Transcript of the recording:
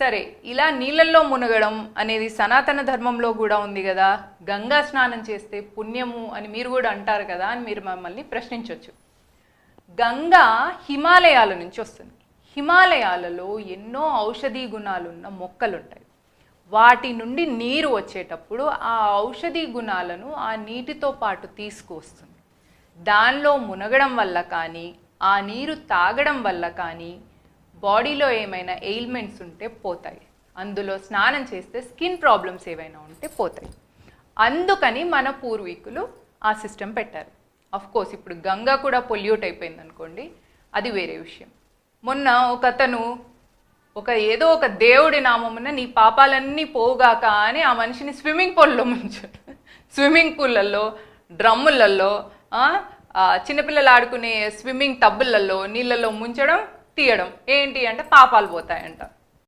సరే ఇలా నీళ్ళల్లో మునగడం అనేది సనాతన ధర్మంలో కూడా ఉంది కదా. గంగా స్నానం చేస్తే పుణ్యము అని మీరు కూడా అంటారు కదా అని మీరు మమ్మల్ని ప్రశ్నించవచ్చు గంగా హిమాలయాల నుంచి వస్తుంది. హిమాలయాలలో ఎన్నో ఔషధీ గుణాలున్న మొక్కలు ఉంటాయి వాటి నుండి నీరు వచ్చేటప్పుడు ఆ ఔషధీ గుణాలను ఆ నీటితో పాటు తీసుకువస్తుంది. దానిలో మునగడం వల్ల కానీ ఆ నీరు తాగడం వల్ల కానీ బాడీలో ఏమైనా ఎయిల్మెంట్స్ ఉంటే పోతాయి. అందులో స్నానం చేస్తే స్కిన్ ప్రాబ్లమ్స్ ఏవైనా ఉంటే పోతాయి. అందుకని మన పూర్వీకులు ఆ సిస్టమ్ పెట్టారు. అఫ్ కోర్స్ ఇప్పుడు గంగా కూడా పొల్యూట్ అయిపోయింది అనుకోండి అది వేరే విషయం. మొన్న ఒక అతను ఒక ఏదో ఒక దేవుడి నామమున నీ పాపాలన్నీ పోగాక అని ఆ మనిషిని స్విమ్మింగ్ పూల్లో ముంచాడు. స్విమ్మింగ్ పూల్లలో డ్రమ్ములలో చిన్నపిల్లలు ఆడుకునే స్విమ్మింగ్ టబ్బులలో నీళ్ళల్లో ముంచడం తీయడం. ఏంటి అంటే పాపాలు పోతాయంట.